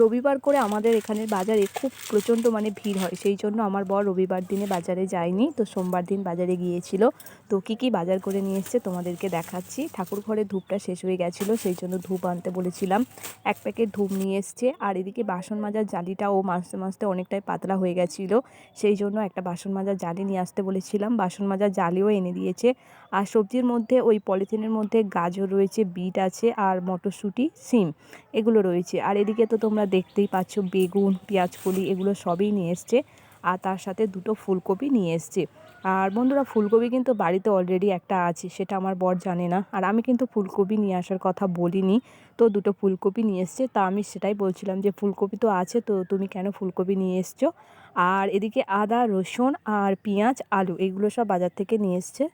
রবিবার করে আমাদের এখানের বাজারে খুব প্রচণ্ড মানে ভিড় হয়। সেই জন্য আমার বর রবিবার দিনে বাজারে যায়নি, তো সোমবার দিন বাজারে গিয়েছিল। তো কী কী বাজার করে নিয়ে এসছে তোমাদেরকে দেখাচ্ছি। ঠাকুর ঘরে ধূপটা শেষ হয়ে গেছিল, সেই জন্য ধূপ আনতে বলেছিলাম। এক প্যাকেট ধূপ নিয়ে এসছে, আর এদিকে বাসন মাজার জালিটাও মাজতে মাজতে অনেকটাই পাতলা হয়ে গেছিল। সেই জন্য একটা বাসন মাজার জালি নিয়ে আসতে বলেছিলাম। বাসন মাজার জালিও এনে দিয়েছে। আর সবজির মধ্যে ওই পলিথিনের মধ্যে গাজর রয়েছে, বিট আছে, আর মটরশুঁটি, সিম এগুলো রয়েছে। আর এদিকে তো তোমরা দেখতেই পাচ্ছ বেগুন, পেঁয়াজকলি এগুলো সবই নিয়ে এসছে। আর তার সাথে দুটো ফুলকপি নিয়ে এসছে। আর বন্ধুরা, ফুলকপি কিন্তু বাড়িতে অলরেডি একটা আছে, সেটা আমার বর জানে না। আর আমি কিন্তু ফুলকপি নিয়ে আসার কথা বলিনি। তো দুটো ফুলকপি নিয়ে এসছে। তা আমি সেটাই বলছিলাম যে, ফুলকপি তো আছে, তো তুমি কেন ফুলকপি নিয়ে এসছো? আর এদিকে আদা, রসুন আর পেঁয়াজ, আলু, এগুলো সব বাজার থেকে নিয়ে এসছে।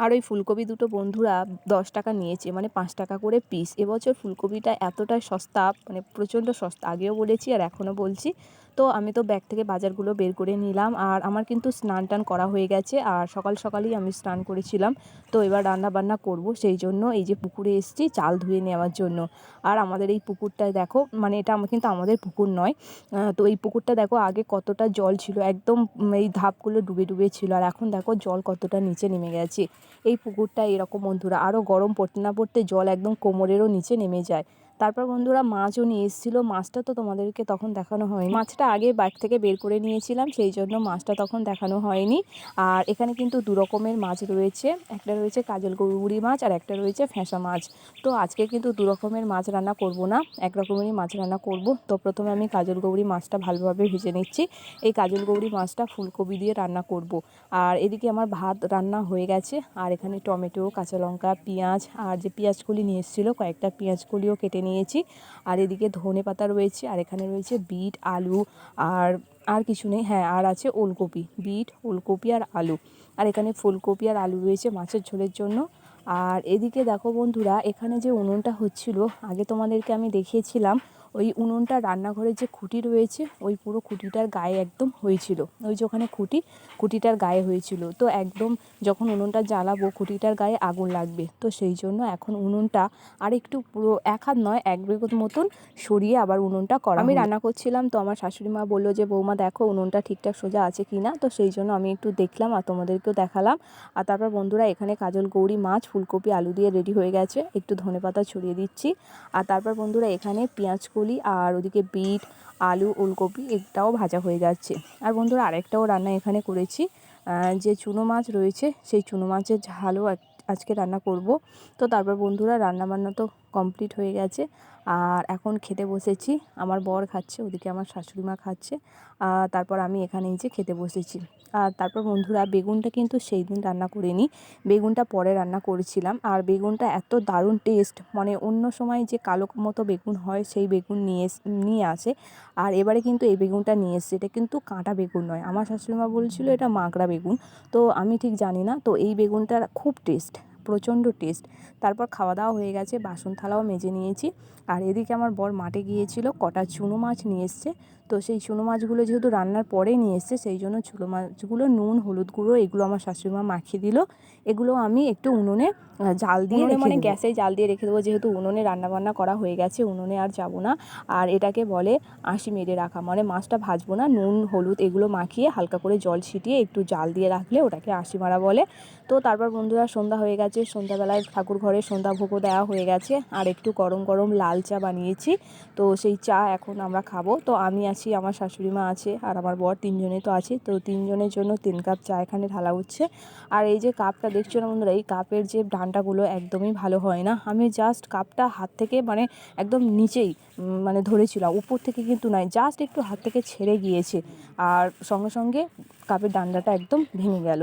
আর ওই ফুলকপি দুটো বন্ধুরা দশ টাকা নিয়েছে মানে পাঁচ টাকা করে পিস এবছর ফুলকপিটা এতটাই সস্তা মানে প্রচণ্ড সস্তা, আগেও বলেছি আর এখনও বলছি। তো আমি তো ব্যাগ থেকে বাজারগুলো বের করে নিলাম আর আমার কিন্তু স্নান টান করা হয়ে গেছে আর সকাল সকালেই আমি স্নান করেছিলাম। তো এবার রান্না বান্না করব সেই জন্য এই যে পুকুরে এসেছি চাল ধুয়ে নেওয়ার জন্য। আর আমাদের এই পুকুরটায় দেখো মানে এটা আমার কিন্তু আমাদের পুকুর নয়। তো এই পুকুরটা দেখো আগে কতটা জল ছিল, একদম এই ধাপগুলো ডুবে ডুবে ছিল আর এখন দেখো জল কতটা নিচে নেমে গেছে। এই পুকুরটা এরকম বন্ধুরা আরও গরম পড়তে না পড়তে জল একদম কোমরেরও নিচে নেমে যায়। তারপর বন্ধুরা মাছও নিয়ে এসেছিল। মাছটা তো তোমাদেরকে তখন দেখানো হয়নি। মাছটা আগে বাইক থেকে বের করে নিয়েছিলাম, সেই জন্য মাছটা তখন দেখানো হয়নি। আর এখানে কিন্তু দু রকমের মাছ রয়েছে। একটা রয়েছে কাজল গৌরুগুড়ি মাছ আর একটা রয়েছে ফ্যাঁসা মাছ। তো আজকে কিন্তু দু রকমের মাছ রান্না করব না, এক রকমেরই মাছ রান্না করব। তো প্রথমে আমি কাজল গৌরি মাছটা ভালোভাবে ভেজে নিচ্ছি। এই কাজল গৌরি মাছটা ফুলকপি দিয়ে রান্না করব। আর এদিকে আমার ভাত রান্না হয়ে গেছে। আর এখানে টমেটো, কাঁচা লঙ্কা, পেঁয়াজ আর যে পেঁয়াজকলি নিয়ে এসেছিল, কয়েকটা পেঁয়াজকলিও কেটে নিয়েছি। আর এদিকে ধনে পাতা রয়েছে, আর এখানে রয়েছে বিট, আলু, আর আর কিছু নেই। হ্যাঁ আর আছে ওলকপি, বিট, ওলকপি আর আলু। আর এখানে ফুলকপি আর আলু রয়েছে মাছের ঝোলের জন্য। আর এদিকে দেখো বন্ধুরা, এখানে যে উনুনটা হচ্ছিল, আগে তোমাদেরকে আমি দেখিয়েছিলাম ওই উনুনটা রান্নাঘরের যে খুঁটি রয়েছে ওই পুরো খুঁটিটার গায়ে একদম হয়েছিল। ওই যে ওখানে খুঁটি খুঁটিটার গায়ে হয়েছিল। তো একদম যখন উনুনটা জ্বালাবো খুঁটিটার গায়ে আগুন লাগবে। তো সেই জন্য এখন উনুনটা আর একটু পুরো এক হাত নয় এক বেগত মতন সরিয়ে আবার উনুনটা করা আমি রান্না করছিলাম তো আমার শাশুড়ি মা বলল যে বৌমা দেখো উনুনটা ঠিকঠাক সোজা আছে কি না? তো সেই জন্য আমি একটু দেখলাম আর তোমাদেরকেও দেখালাম। আর তারপর বন্ধুরা এখানে কাজল গৌরি মাছ ফুলকপি আলু দিয়ে রেডি হয়ে গেছে। একটু ধনেপাতা ছড়িয়ে দিচ্ছি। আর তারপর বন্ধুরা এখানে পেঁয়াজ কলি আর ওদিকে বিট, আলু, ওলকপি এটাও ভাজা হয়ে যাচ্ছে। আর বন্ধুরা আরেকটাও রান্না এখানে করেছি। যে চুনো মাছ রয়েছে, সেই চুনো মাছের ঝালও আজকে রান্না করব। তো তারপর বন্ধুরা রান্না বান্না তো কমপ্লিট হয়ে গেছে। আর এখন খেতে বসেছি। আমার বর খাচ্ছে, ওদিকে আমার শাশুড়ি মা খাচ্ছে। আর তারপর আমি এখানে এই যে খেতে বসেছি। আর তারপর বন্ধুরা, বেগুনটা কিন্তু সেই দিন রান্না করিনি। বেগুনটা পরে রান্না করেছিলাম। আর বেগুনটা এত দারুণ টেস্ট মানে অন্য সময় যে কালো মতো বেগুন হয়, সেই বেগুন নিয়ে নিয়ে আসে। আর এবারে কিন্তু এই বেগুনটা নিয়ে এসছে। এটা কিন্তু কাঁটা বেগুন নয়। আমার শাশুড়িমা বলছিল, এটা মাকড়া বেগুন। তো আমি ঠিক জানি না। তো এই বেগুনটার খুব টেস্ট প্রচণ্ড টেস্ট তারপর খাওয়া দাওয়া হয়ে গেছে বাসন থালাও মেজে নিয়েছি। আর এদিকে আমার বর মাঠে গিয়েছিল কটা চুনো মাছ নিয়ে এসছে। তো সেই চুনো মাছগুলো যেহেতু রান্নার পরে নিয়ে এসছে সেই জন্য চুনো মাছগুলো নুন হলুদ গুঁড়ো এগুলো আমার শাশুড়িমা মাখিয়ে দিল। এগুলো আমি একটু উনুনে জাল দিয়ে মানে গ্যাসে জাল দিয়ে রেখে দেবো যেহেতু উনুনে রান্নাবান্না করা হয়ে গেছে উনুনে আর যাব না। আর এটাকে বলে আঁশি মেরে রাখা মানে মাছটা ভাজবো না নুন হলুদ এগুলো মাখিয়ে হালকা করে জল ছিটিয়ে একটু জাল দিয়ে রাখলে ওটাকে আঁশি মারা বলে। তো তারপর বন্ধুরা সন্ধ্যা হয়ে গেছে সন্ধ্যাবেলায় ঠাকুর ঘরে সন্ধ্যা ভোগও দেওয়া হয়ে গেছে, আর একটু গরম গরম লাল চা বানিয়েছি। তো সেই চা এখন আমরা খাব। তো আমি আছি, আমার শাশুড়ি মা আছে, আর আমার বর তিনজনে তো আছে। তো তিনজনের জন্য তিন কাপ চা এখানে ঢালা হচ্ছে। আর এই যে কাপটা দেখছ না বন্ধুরা, এই কাপের যে ডান্ডাগুলো একদমই ভালো হয় না। আমি জাস্ট কাপটা হাত থেকে মানে একদম নিচেই মানে ধরেছিলাম, উপর থেকে কিন্তু নয় জাস্ট একটু হাত থেকে ছেড়ে গিয়েছে। আর সঙ্গে সঙ্গে কাপের ডান্ডাটা একদম ভেঙে গেল।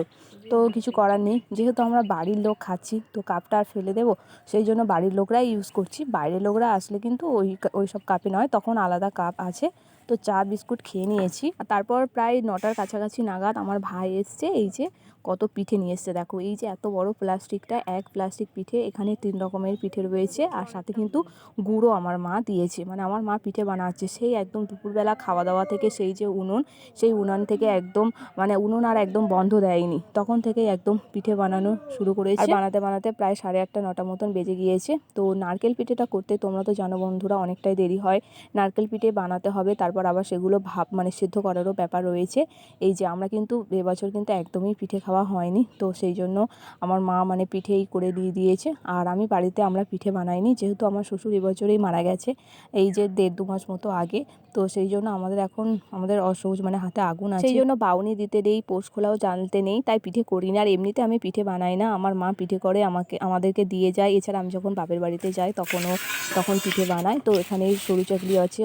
তো কিছু করার নেই, যেহেতু আমরা বাড়ির লোক খাচ্ছি তো কাপটা আর ফেলে দেবো। সেই জন্য বাড়ির লোকরাই ইউজ করছি। বাইরের লোকরা আসলে কিন্তু ওই ওই সব কাপে নয়, তখন আলাদা কাপ আছে। তো চা, বিস্কুট খেয়ে নিয়েছি। আর তারপর প্রায় নটার কাছাকাছি নাগাদ আমার ভাই এসছে, এই যে কত পিঠে নিয়ে এসছে। দেখো, এই যে এত বড় প্লাস্টিকটা, এক প্লাস্টিক পিঠে, এখানে তিন রকমের পিঠে রয়েছে। আর সাথে কিন্তু গুঁড়ো আমার মা দিয়েছে। মানে আমার মা পিঠে বানাচ্ছে। সেই একদম দুপুরবেলা খাওয়া দাওয়া থেকে সেই যে উনুন, সেই উনান থেকে একদম মানে উনুন আর একদম বন্ধ দেয়নি। তখন থেকে একদম পিঠে বানানো শুরু করেছে। বানাতে বানাতে প্রায় সাড়ে আটটা, নটা মতন বেজে গিয়েছে। তো নারকেল পিঠেটা করতে তোমরা তো জানো বন্ধুরা, অনেকটাই দেরি হয়। নারকেল পিঠে বানাতে হবে, তারপর আবার সেগুলো ভাব মানে সিদ্ধ করারও ব্যাপার রয়েছে। এই যে আমরা কিন্তু এবছর কিন্তু একদমই পিঠে খাওয়া হয়নি, তো সেই জন্য আমার মা মানে পিঠেই করে দিয়ে দিয়েছে। আর আমি বাড়িতে আমরা পিঠে বানাইনি, যেহেতু আমার শ্বশুর এবছরেই মারা গেছে, এই যে দেড় দু মাস মতো আগে। তো সেই জন্য আমাদের এখন, আমাদের অসহজ মানে হাতে আগুন আছে। সেই জন্য বাউনি দিতে নেই, পোষ খোলাও জানতে নেই, তাই পিঠে করি না। আর এমনিতে আমি পিঠে বানাই না, আমার মা পিঠে করে, আমাকে, আমাদেরকে দিয়ে যায়। এছাড়া আমি যখন বাপের বাড়িতে যাই, তখনও, তখন পিঠে বানাই। তো এখানে সরু চাকলি আছে।